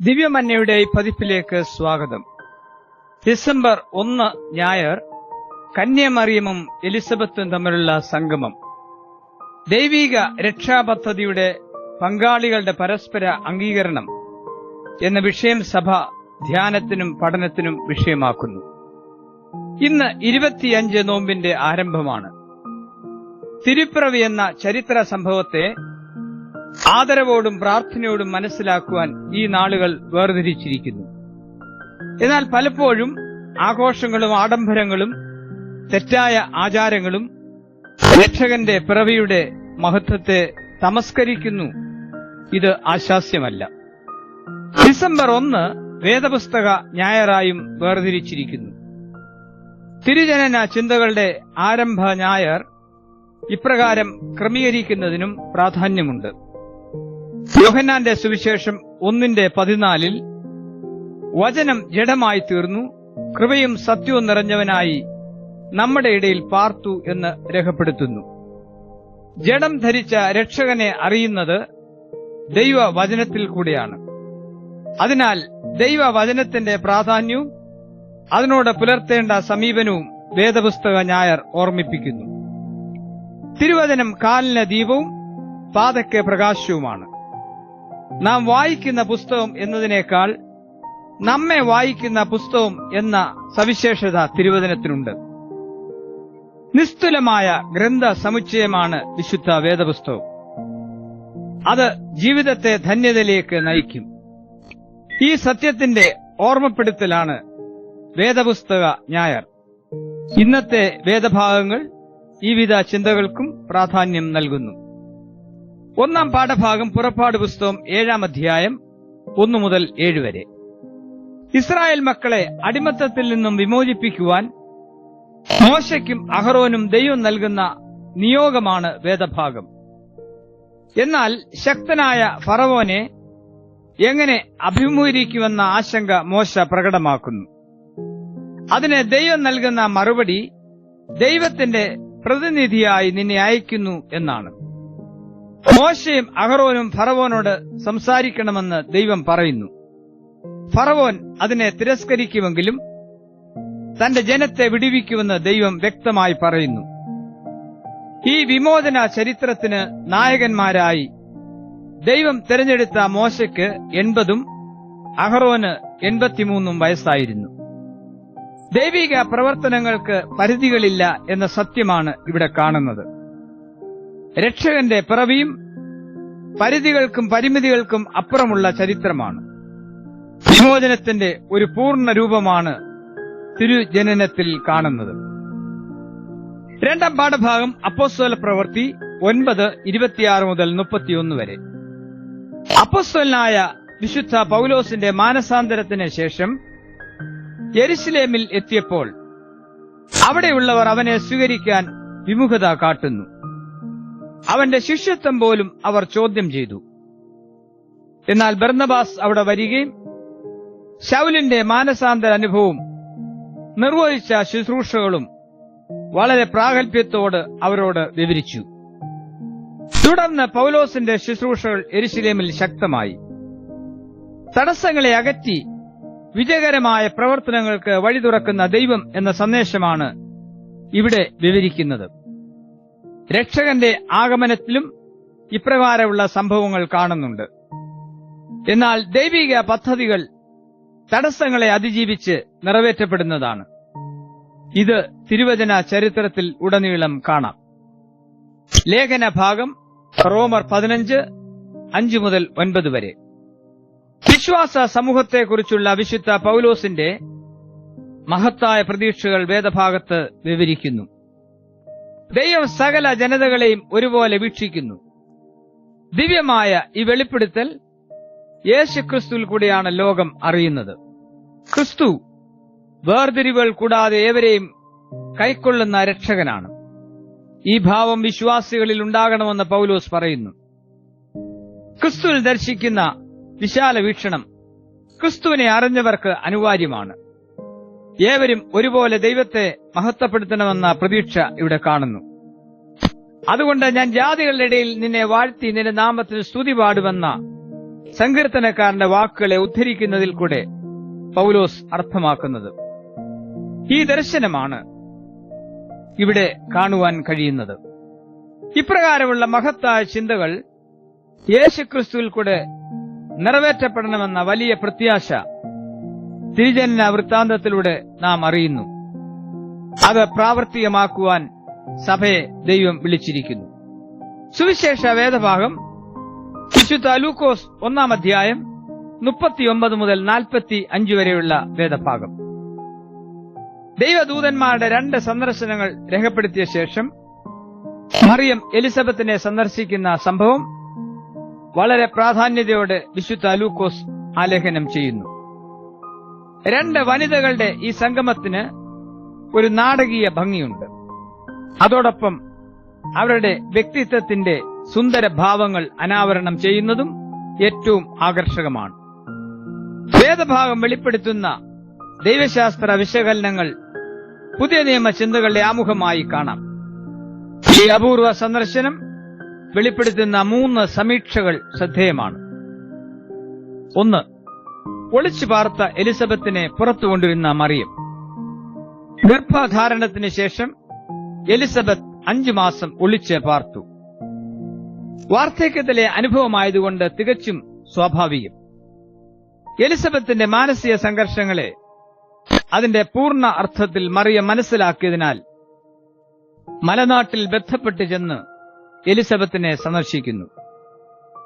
ദിവ്യമന്യയുടെ പതിപ്പിലേക്ക് സ്വാഗതം. ഡിസംബർ ഒന്ന് ഞായർ കന്യമറിയമും എലിസബത്തും തമ്മിലുള്ള സംഗമം. ദൈവിക രക്ഷാപദ്ധതിയുടെ പങ്കാളികളുടെ പരസ്പര അംഗീകരണം എന്ന വിഷയം സഭ ധ്യാനത്തിനും പഠനത്തിനും വിഷയമാക്കുന്നു. ഇന്ന് ഇരുപത്തിയഞ്ച് നോമ്പിന്റെ ആരംഭമാണ്. തിരുപ്പിറവി എന്ന ചരിത്ര സംഭവത്തെ ആദരവോടും പ്രാർത്ഥനയോടും മനസ്സിലാക്കുവാൻ ഈ നാളുകൾ വേർതിരിച്ചിരിക്കുന്നു. എന്നാൽ പലപ്പോഴും ആഘോഷങ്ങളും ആഡംബരങ്ങളും തെറ്റായ ആചാരങ്ങളും രക്ഷകന്റെ പിറവിയുടെ മഹത്വത്തെ തമസ്കരിക്കുന്നു. ഇത് ആശാസ്യമല്ല. ഡിസംബർ ഒന്ന് വേദപുസ്തക ഞായറായും വേർതിരിച്ചിരിക്കുന്നു. തിരുജനന ചിന്തകളുടെ ആരംഭ ഞായർ ഇപ്രകാരം ക്രമീകരിക്കുന്നതിനും പ്രാധാന്യമുണ്ട്. യോഹന്നാന്റെ സുവിശേഷം ഒന്നിന്റെ പതിനാലിൽ വചനം ജഡമായി തീർന്നു കൃപയും സത്യവും നിറഞ്ഞവനായി നമ്മുടെ ഇടയിൽ പാർത്തു എന്ന് രേഖപ്പെടുത്തുന്നു. ജഡം ധരിച്ച രക്ഷകനെ അറിയുന്നത് ദൈവവചനത്തിൽ കൂടിയാണ്. അതിനാൽ ദൈവവചനത്തിന്റെ പ്രാധാന്യവും അതിനോട് പുലർത്തേണ്ട സമീപനവും വേദപുസ്തക ഞായർ ഓർമ്മിപ്പിക്കുന്നു. തിരുവചനം കാലിന് ദീപവും പാതയ്ക്ക് പ്രകാശവുമാണ്. നാം വായിക്കുന്ന പുസ്തകം എന്നതിനേക്കാൾ നമ്മെ വായിക്കുന്ന പുസ്തകം എന്ന സവിശേഷത തിരുവചനത്തിനുണ്ട് നിസ്തുലമായ ഗ്രന്ഥ സമുച്ചയമാണ് വിശുദ്ധ വേദപുസ്തകം. അത് ജീവിതത്തെ ധന്യതയിലേക്ക് നയിക്കും. ഈ സത്യത്തിന്റെ ഓർമ്മപ്പെടുത്തലാണ് വേദപുസ്തക ഞായർ. ഇന്നത്തെ വേദഭാഗങ്ങൾ ഈ വിധ ചിന്തകൾക്കും പ്രാധാന്യം നൽകുന്നു. ഒന്നാം പാഠഭാഗം പുറപ്പാട് പുസ്തകം ഏഴാം അധ്യായം ഒന്നു മുതൽ ഏഴ് വരെ. ഇസ്രായേൽ മക്കളെ അടിമത്തത്തിൽ നിന്നും വിമോചിപ്പിക്കുവാൻ മോശയ്ക്കും അഹറോനും ദൈവം നൽകുന്ന നിയോഗമാണ് വേദഭാഗം. എന്നാൽ ശക്തനായ ഫറവോനെ എങ്ങനെ അഭിമുഖീകരിക്കുമെന്ന ആശങ്ക മോശ പ്രകടമാക്കുന്നു. അതിന് ദൈവം നൽകുന്ന മറുപടി ദൈവത്തിന്റെ പ്രതിനിധിയായി നിന്നെ അയക്കുന്നു എന്നാണ്. മോശയും അഹറോനും ഫറവോനോട് സംസാരിക്കണമെന്ന് ദൈവം പറയുന്നു. ഫറവോൻ അതിനെ തിരസ്കരിക്കുമെങ്കിലും തന്റെ ജനത്തെ വിടുവിക്കുമെന്ന് ദൈവം വ്യക്തമായി പറയുന്നു. ഈ വിമോചന ചരിത്രത്തിന് നായകന്മാരായി ദൈവം തിരഞ്ഞെടുത്ത മോശയ്ക്ക് എൺപതും അഹറോന് എൺപത്തിമൂന്നും വയസ്സായിരുന്നു. ദൈവിക പ്രവർത്തനങ്ങൾക്ക് പരിധികളില്ല എന്ന സത്യമാണ് ഇവിടെ കാണുന്നത്. രക്ഷകന്റെ പിറവിയും പരിധികൾക്കും പരിമിതികൾക്കും അപ്പുറമുള്ള ചരിത്രമാണ്. വിമോചനത്തിന്റെ ഒരു പൂർണ രൂപമാണ് തിരുജനനത്തിൽ കാണുന്നത്. രണ്ടാം പാഠഭാഗം അപ്പോസ്വല പ്രവൃത്തി ഒൻപത് ഇരുപത്തിയാറ് മുതൽ മുപ്പത്തിയൊന്ന് വരെ. അപ്പോസ്തലനായ വിശുദ്ധ പൗലോസിന്റെ മാനസാന്തരത്തിന് ശേഷം യെരുസലേമിൽ എത്തിയപ്പോൾ അവിടെയുള്ളവർ അവനെ സ്വീകരിക്കാൻ വിമുഖത കാട്ടുന്നു. അവന്റെ ശിഷ്യത്വം പോലും അവർ ചോദ്യം ചെയ്തു. എന്നാൽ ബർന്നബാസ് അവിടെ വരികയും ശൗലിന്റെ മാനസാന്തര അനുഭവവും നിർവഹിച്ച ശുശ്രൂഷകളും വളരെ പ്രാഗൽഭ്യത്തോട് അവരോട് വിവരിച്ചു. തുടർന്ന് പൗലോസിന്റെ ശുശ്രൂഷകൾ എരിശിലേമിൽ ശക്തമായി. തടസ്സങ്ങളെ അകറ്റി വിജയകരമായ പ്രവർത്തനങ്ങൾക്ക് വഴി തുറക്കുന്ന ദൈവം എന്ന സന്ദേശമാണ് ഇവിടെ വിവരിക്കുന്നത്. രക്ഷകന്റെ ആഗമനത്തിലും ഇപ്രകാരമുള്ള സംഭവങ്ങൾ കാണുന്നുണ്ട്. എന്നാൽ ദൈവിക പദ്ധതികൾ തടസ്സങ്ങളെ അതിജീവിച്ച് നിറവേറ്റപ്പെടുന്നതാണ്. ഇത് തിരുവചന ചരിത്രത്തിൽ ഉടനീളം കാണാം. ലേഖന ഭാഗം റോമർ പതിനഞ്ച് അഞ്ചു മുതൽ ഒൻപത് വരെ. വിശ്വാസ സമൂഹത്തെക്കുറിച്ചുള്ള വിശുദ്ധ പൗലോസിന്റെ മഹത്തായ പ്രതീക്ഷകൾ വേദഭാഗത്ത് വിവരിക്കുന്നു. ദൈവം സകല ജനതകളെയും ഒരുപോലെ വീക്ഷിക്കുന്നു. ദിവ്യമായ ഈ വെളിപ്പെടുത്തൽ യേശു ക്രിസ്തുവിൽ കൂടിയാണ് ലോകം അറിയുന്നത്. ക്രിസ്തു വേർതിരിവുകൾ കൂടാതെ ഏവരെയും കൈക്കൊള്ളുന്ന രക്ഷകനാണ്. ഈ ഭാവം വിശ്വാസികളിൽ ഉണ്ടാകണമെന്ന് പൗലോസ് പറയുന്നു. ക്രിസ്തുവിൽ ദർശിക്കുന്ന വിശാല വീക്ഷണം ക്രിസ്തുവിനെ അറിഞ്ഞവർക്ക് അനിവാര്യമാണ്. ഏവരും ഒരുപോലെ ദൈവത്തെ മഹത്വപ്പെടുത്തണമെന്ന പ്രതീക്ഷ ഇവിടെ കാണുന്നു. അതുകൊണ്ട് ഞാൻ ജാതികളുടെ ഇടയിൽ നിന്നെ വാഴ്ത്തി നിന്റെ നാമത്തിന് സ്തുതി പാടുമെന്ന സങ്കീർത്തനക്കാരന്റെ വാക്കുകളെ ഉദ്ധരിക്കുന്നതിൽ കൂടെ പൗലോസ് അർത്ഥമാക്കുന്നത്. ഈ ദർശനമാണ് ഇവിടെ കാണുവാൻ കഴിയുന്നത്. ഇപ്രകാരമുള്ള മഹത്തായ ചിന്തകൾ യേശുക്രിസ്തുവിൽ കൂടെ നിറവേറ്റപ്പെടണമെന്ന വലിയ പ്രത്യാശ തിരുജന വൃത്താന്തത്തിലൂടെ നാം അറിയുന്നു. അത് പ്രാവർത്തികമാക്കുവാൻ സഭയെ ദൈവം വിളിച്ചിരിക്കുന്നു. സുവിശേഷ വേദഭാഗം വിശുദ്ധ ലൂക്കോസ് ഒന്നാം അധ്യായം മുപ്പത്തിയൊമ്പത് മുതൽ നാൽപ്പത്തി അഞ്ച് വരെയുള്ള വേദഭാഗം. ദൈവദൂതന്മാരുടെ രണ്ട് സന്ദർശനങ്ങൾ രേഖപ്പെടുത്തിയ ശേഷം മറിയം എലിസബത്തിനെ സന്ദർശിക്കുന്ന സംഭവം വളരെ പ്രാധാന്യതയോടെ വിശുദ്ധ ലൂക്കോസ് ആലേഖനം ചെയ്യുന്നു. രണ്ട് വനിതകളുടെ ഈ സംഗമത്തിന് ഒരു നാടകീയ ഭംഗിയുണ്ട്. അതോടൊപ്പം അവരുടെ വ്യക്തിത്വത്തിന്റെ സുന്ദര ഭാവങ്ങൾ അനാവരണം ചെയ്യുന്നതും ഏറ്റവും ആകർഷകമാണ്. വേദഭാഗം വെളിപ്പെടുത്തുന്ന ദൈവശാസ്ത്ര വിശകലനങ്ങൾ പുതിയ നിയമ ചിന്തകളുടെ ആമുഖമായി കാണാം. ഈ അപൂർവ സന്ദർശനം വെളിപ്പെടുത്തുന്ന മൂന്ന് സമീക്ഷകൾ ശ്രദ്ധേയമാണ്. ഒന്ന് ഒളിച്ചു പാർത്ത എലിസബത്തിനെ പുറത്തു കൊണ്ടുവരുന്ന മറിയം. ഗർഭധാരണത്തിന് ശേഷം എലിസബത്ത് അഞ്ചു മാസം ഒളിച്ച് പാർത്തു. വാർദ്ധക്യത്തിലെ അനുഭവമായതുകൊണ്ട് തികച്ചും സ്വാഭാവികം. എലിസബത്തിന്റെ മാനസിക സംഘർഷങ്ങളെ അതിന്റെ പൂർണ അർത്ഥത്തിൽ മറിയം മനസ്സിലാക്കിയതിനാൽ മലനാട്ടിൽ ബന്ധപ്പെട്ട് ചെന്ന് എലിസബത്തിനെ സന്ദർശിക്കുന്നു.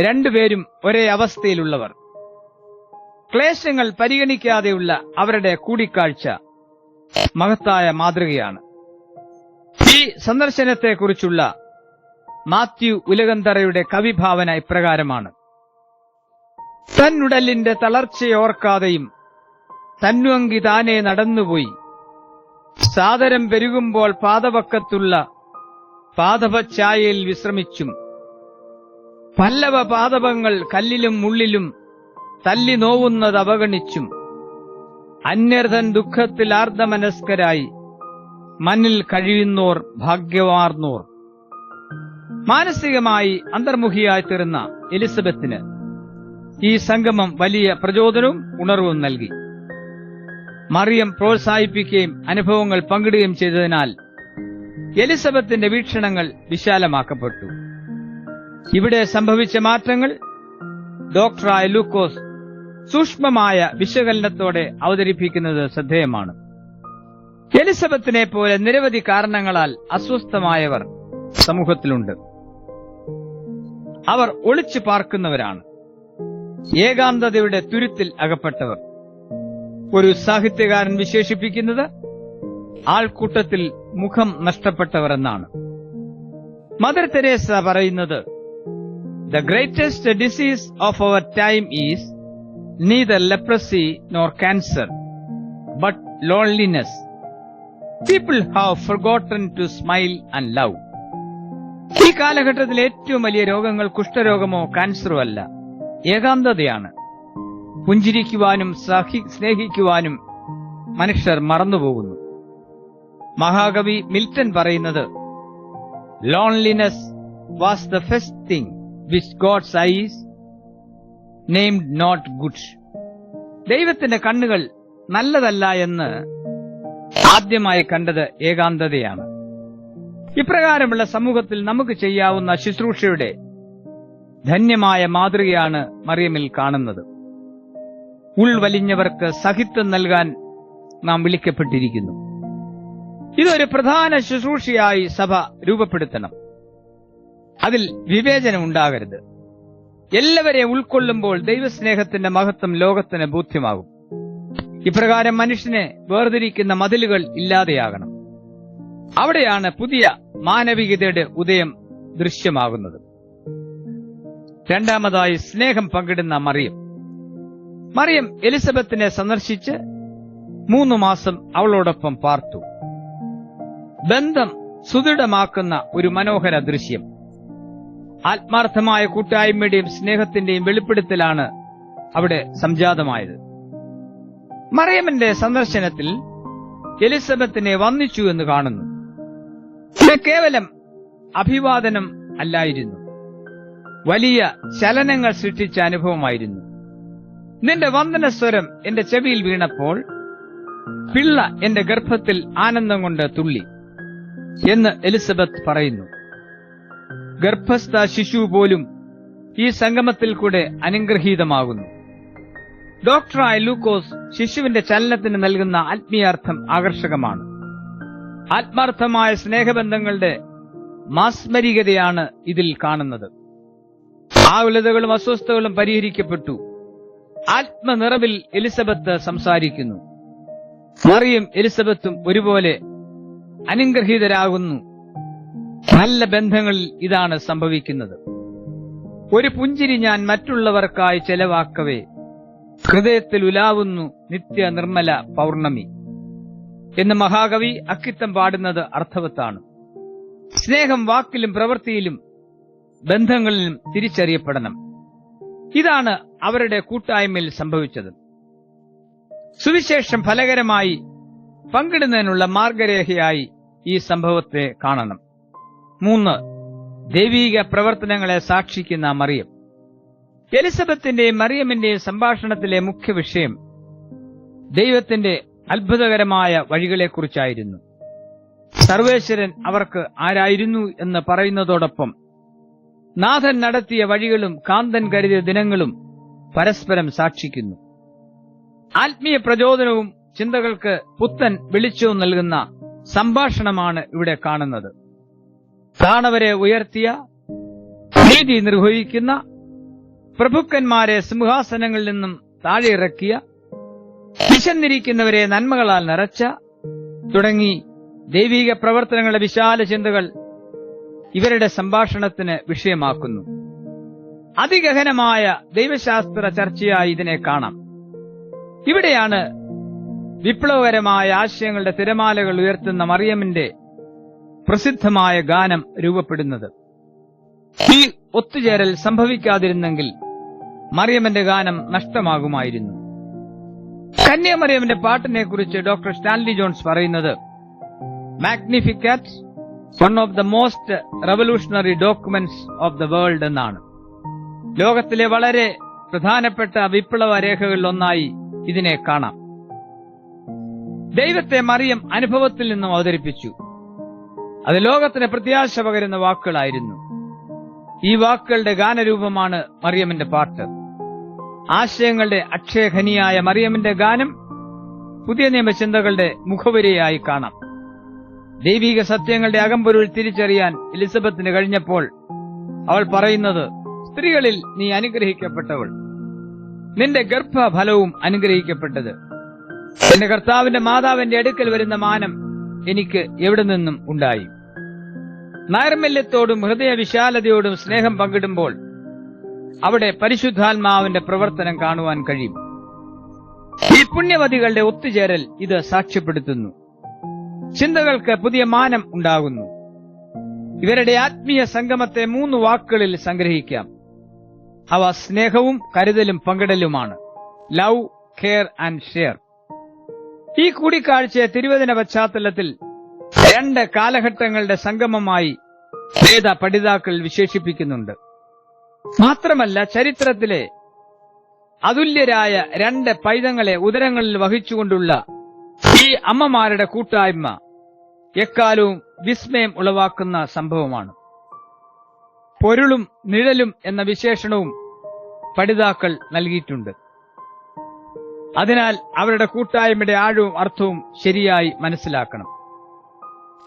രണ്ടുപേരും ഒരേ അവസ്ഥയിലുള്ളവർ. ക്ലേശങ്ങൾ പരിഗണിക്കാതെയുള്ള അവരുടെ കൂടിക്കാഴ്ച മഹത്തായ മാതൃകയാണ്. ഈ സന്ദർശനത്തെക്കുറിച്ചുള്ള മാത്യു ഉലകന്തറയുടെ കവിഭാവന ഇപ്രകാരമാണ്. തന്നുടലിന്റെ തളർച്ചയോർക്കാതെയും തന്നുവങ്കി താനെ നടന്നുപോയി. സാദരം പെരുകുമ്പോൾ പാതപക്കത്തുള്ള പാദപഛായയിൽ വിശ്രമിച്ചും. പല്ലവ പാദപങ്ങൾ കല്ലിലും മുള്ളിലും തല്ലി നോവുന്നത് അവഗണിച്ചും അന്യർഥൻ ദുഃഖത്തിൽ ആർദ്ധമനസ്കരായി മണ്ണിൽ കഴിയുന്നോർ ഭാഗ്യവാർന്നോർ. മാനസികമായി അന്തർമുഖിയായി തീർന്ന എലിസബത്തിന് ഈ സംഗമം വലിയ പ്രചോദനവും ഉണർവും നൽകി. മറിയം പ്രോത്സാഹിപ്പിക്കുകയും അനുഭവങ്ങൾ പങ്കിടുകയും ചെയ്തതിനാൽ എലിസബത്തിന്റെ വീക്ഷണങ്ങൾ വിശാലമാക്കപ്പെട്ടു. ഇവിടെ സംഭവിച്ച മാറ്റങ്ങൾ ഡോക്ടറായ ലൂക്കോസ് സൂക്ഷ്മമായ വിശകലനത്തോടെ അവതരിപ്പിക്കുന്നത് ശ്രദ്ധേയമാണ്. എലിസബത്തിനെ പോലെ നിരവധി കാരണങ്ങളാൽ അസ്വസ്ഥമായവർ സമൂഹത്തിലുണ്ട്. അവർ ഒളിച്ചു പാർക്കുന്നവരാണ്. ഏകാന്തതയുടെ തുരുത്തിൽ അകപ്പെട്ടവർ. ഒരു സാഹിത്യകാരൻ വിശേഷിപ്പിക്കുന്നത് ആൾക്കൂട്ടത്തിൽ മുഖം നഷ്ടപ്പെട്ടവർ എന്നാണ്. മദർ തെരേസ പറയുന്നത് the greatest disease of our time is neither leprosy nor cancer, but loneliness. People have forgotten to smile and love. ഈ കാലഘട്ടത്തിൽ ഏറ്റവും വലിയ രോഗങ്ങൾ കുഷ്ഠരോഗമോ കാൻസറോ അല്ല ഏകാന്തതയാണ് പുഞ്ചിരിക്കുവാനും സഹി- സ്നേഹിക്കുവാനും മനുഷ്യർ മറന്നുപോകുന്നു മഹാകവി മിൽട്ടൺ പറയുന്നത് loneliness was the first thing which God's eyes named not good ദൈവത്തിന്റെ കണ്ണുകൾ നല്ലതല്ല എന്ന് ആദ്യമായി കണ്ടത് ഏകാന്തതയാണ്. ഇപ്രകാരമുള്ള സമൂഹത്തിൽ നമുക്ക് ചെയ്യാവുന്ന ശുശ്രൂഷയുടെ ധന്യമായ മാതൃകയാണ് മറിയമിൽ കാണുന്നത്. ഉൾവലിഞ്ഞവർക്ക് സഹിത്വം നൽകാൻ നാം വിളിക്കപ്പെട്ടിരിക്കുന്നു. ഇതൊരു പ്രധാന ശുശ്രൂഷയായി സഭ രൂപപ്പെടുത്തണം. അതിൽ വിവേചനം ഉണ്ടാകരുത്. എല്ലാവരെയും ഉൾക്കൊള്ളുമ്പോൾ ദൈവസ്നേഹത്തിന്റെ മഹത്വം ലോകത്തിന് ബോധ്യമാകും. ഇപ്രകാരം മനുഷ്യനെ വേർതിരിക്കുന്ന മതിലുകൾ ഇല്ലാതെയാകണം. അവിടെയാണ് പുതിയ മാനവികതയുടെ ഉദയം ദൃശ്യമാകുന്നത്. രണ്ടാമതായി സ്നേഹം പങ്കിടുന്ന മറിയം. മറിയം എലിസബത്തിനെ സന്ദർശിച്ച് മൂന്ന് മാസം അവളോടൊപ്പം പാർത്തു. ബന്ധം സുദൃഢമാക്കുന്ന ഒരു മനോഹര ദൃശ്യം. ആത്മാർത്ഥമായ കൂട്ടായ്മയുടെയും സ്നേഹത്തിന്റെയും വെളിപ്പെടുത്തലാണ് അവിടെ സംജാതമായത്. മറിയമ്മന്റെ സന്ദർശനത്തിൽ എലിസബത്തിനെ വന്നിച്ചു എന്ന് കാണുന്നു. ഇത് കേവലം അഭിവാദനം അല്ലായിരുന്നു. വലിയ ചലനങ്ങൾ സൃഷ്ടിച്ച അനുഭവമായിരുന്നു. നിന്റെ വന്ദന സ്വരം എന്റെ ചെവിയിൽ വീണപ്പോൾ പിള്ള എന്റെ ഗർഭത്തിൽ ആനന്ദം കൊണ്ട് തുള്ളി എന്ന് എലിസബത്ത് പറയുന്നു. ഗർഭസ്ഥ ശിശു പോലും ഈ സംഗമത്തിൽ കൂടെ അനുഗ്രഹീതമാകുന്നു. ഡോക്ടറായ ലൂക്കോസ് ശിശുവിന്റെ ചലനത്തിന് നൽകുന്ന ആത്മീയാർത്ഥം ആകർഷകമാണ്. ആത്മാർത്ഥമായ സ്നേഹബന്ധങ്ങളുടെ മാസ്മരികതയാണ് ഇതിൽ കാണുന്നത്. ആകുലതകളും അസ്വസ്ഥതകളും പരിഹരിക്കപ്പെട്ടു. ആത്മനിറവിൽ എലിസബത്ത് സംസാരിക്കുന്നു. മറിയും എലിസബത്തും ഒരുപോലെ അനുഗ്രഹീതരാകുന്നു. നല്ല ബന്ധങ്ങളിൽ ഇതാണ് സംഭവിക്കുന്നത്. ഒരു പുഞ്ചിരി ഞാൻ മറ്റുള്ളവർക്കായി ചെലവാക്കവേ. ഹൃദയത്തിൽ ഉലാവുന്നു നിത്യ നിർമ്മല പൗർണമി. എന്ന് മഹാകവി അക്കിത്തം പാടുന്നത് അർത്ഥവത്താണ്. സ്നേഹം വാക്കിലും പ്രവൃത്തിയിലും ബന്ധങ്ങളിലും തിരിച്ചറിയപ്പെടണം. ഇതാണ് അവരുടെ കൂട്ടായ്മയിൽ സംഭവിച്ചത്. സുവിശേഷം ഫലകരമായി പങ്കിടുന്നതിനുള്ള മാർഗരേഖയായി ഈ സംഭവത്തെ കാണണം. മൂന്ന് ദൈവീക പ്രവർത്തനങ്ങളെ സാക്ഷിക്കുന്ന മറിയം. എലിസബത്തിന്റെയും മറിയമിന്റെയും സംഭാഷണത്തിലെ മുഖ്യ വിഷയം ദൈവത്തിന്റെ അത്ഭുതകരമായ വഴികളെക്കുറിച്ചായിരുന്നു. സർവേശ്വരൻ അവർക്ക് ആരായിരുന്നു എന്ന് പറയുന്നതോടൊപ്പം നാഥൻ നടത്തിയ വഴികളും കാന്തൻ കരുതിയ ദിനങ്ങളും പരസ്പരം സാക്ഷിക്കുന്നു. ആത്മീയ പ്രചോദനവും ചിന്തകൾക്ക് പുത്തൻ വെളിച്ചവും നൽകുന്ന സംഭാഷണമാണ് ഇവിടെ കാണുന്നത്. താണവരെ ഉയർത്തിയ നീതി നിർവഹിക്കുന്ന പ്രഭുക്കന്മാരെ സിംഹാസനങ്ങളിൽ നിന്നും താഴെ ഇറക്കിയ വിശന്നിരിക്കുന്നവരെ നന്മകളാൽ നിറച്ച തുടങ്ങി ദൈവിക പ്രവർത്തനങ്ങളുടെ വിശാല ചിന്തകൾ ഇവരുടെ സംഭാഷണത്തിന് വിഷയമാക്കുന്നു. അതിഗഹനമായ ദൈവശാസ്ത്ര ചർച്ചയായി ഇതിനെ കാണാം. ഇവിടെയാണ് വിപ്ലവകരമായ ആശയങ്ങളുടെ തിരമാലകൾ ഉയർത്തുന്ന മറിയമിന്റെ പ്രസിദ്ധമായ ഗാനം രൂപപ്പെടുന്നത്. ഈ ഒത്തുചേരൽ സംഭവിക്കാതിരുന്നെങ്കിൽ മറിയമ്മന്റെ ഗാനം നഷ്ടമാകുമായിരുന്നു. കന്യാമറിയമ്മന്റെ പാട്ടിനെക്കുറിച്ച് ഡോക്ടർ സ്റ്റാൻലി ജോൺസ് പറയുന്നത് Magnificat one of the most revolutionary documents of the world എന്നാണ്. ലോകത്തിലെ വളരെ പ്രധാനപ്പെട്ട വിപ്ലവ രേഖകളിൽ ഒന്നായി ഇതിനെ കാണാം. ദൈവത്തെ മറിയം അനുഭവത്തിൽ നിന്നും അവതരിപ്പിച്ചു. അത് ലോകത്തിന് പ്രത്യാശ പകരുന്ന വാക്കുകളായിരുന്നു. ഈ വാക്കുകളുടെ ഗാനരൂപമാണ് മറിയമിന്റെ പാട്ട്. ആശയങ്ങളുടെ അക്ഷയഖനിയായ മറിയമിന്റെ ഗാനം പുതിയ നിയമചിന്തകളുടെ മുഖവരിയായി കാണാം. ദൈവിക സത്യങ്ങളുടെ അകമ്പൊരുൾ തിരിച്ചറിയാൻ എലിസബത്തിന് കഴിഞ്ഞപ്പോൾ അവൾ പറയുന്നത് സ്ത്രീകളിൽ നീ അനുഗ്രഹിക്കപ്പെട്ടവൾ. നിന്റെ ഗർഭഫലവും അനുഗ്രഹിക്കപ്പെട്ടത്. എന്റെ കർത്താവിന്റെ മാതാവിന്റെ അടുക്കൽ വരുന്ന മാനം എനിക്ക് എവിടെ നിന്നും ഉണ്ടായി? നൈർമല്യത്തോടും ഹൃദയവിശാലതയോടും സ്നേഹം പങ്കിടുമ്പോൾ അവിടെ പരിശുദ്ധാത്മാവിന്റെ പ്രവർത്തനം കാണുവാൻ കഴിയും. ഈ പുണ്യവതികളുടെ ഒത്തുചേരൽ ഇത് സാക്ഷ്യപ്പെടുത്തുന്നു. ചിന്തകൾക്ക് പുതിയ മാനം ഉണ്ടാകുന്നു. ഇവരുടെ ആത്മീയ സംഗമത്തെ മൂന്ന് വാക്കുകളിൽ സംഗ്രഹിക്കാം. അവ സ്നേഹവും കരുതലും പങ്കിടലുമാണ്. Love care and share. ഈ കൂടിക്കാഴ്ചയെ തിരുവചന പശ്ചാത്തലത്തിൽ രണ്ട് കാലഘട്ടങ്ങളുടെ സംഗമമായി വേദ പഠിതാക്കൾ വിശേഷിപ്പിക്കുന്നുണ്ട്. മാത്രമല്ല ചരിത്രത്തിലെ അതുല്യരായ രണ്ട് പൈതങ്ങളെ ഉദരങ്ങളിൽ വഹിച്ചുകൊണ്ടുള്ള ഈ അമ്മമാരുടെ കൂട്ടായ്മ എക്കാലവും വിസ്മയം ഉളവാക്കുന്ന സംഭവമാണ്. പൊരുളും നിഴലും എന്ന വിശേഷണവും പഠിതാക്കൾ നൽകിയിട്ടുണ്ട്. അതിനാൽ അവരുടെ കൂട്ടായ്മയുടെ ആഴവും അർത്ഥവും ശരിയായി മനസ്സിലാക്കണം.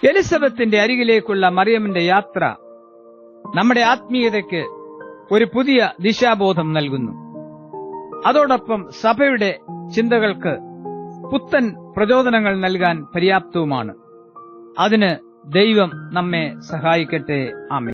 എലിസബത്തിന്റെ അരികിലേക്കുള്ള മറിയമിന്റെ യാത്ര നമ്മുടെ ആത്മീയതയ്ക്ക് ഒരു പുതിയ ദിശാബോധം നൽകുന്നു. അതോടൊപ്പം സഭയുടെ ചിന്തകൾക്ക് പുത്തൻ പ്രചോദനങ്ങൾ നൽകാൻ പര്യാപ്തവുമാണ്. അതിന് ദൈവം നമ്മെ സഹായിക്കട്ടെ. ആമേ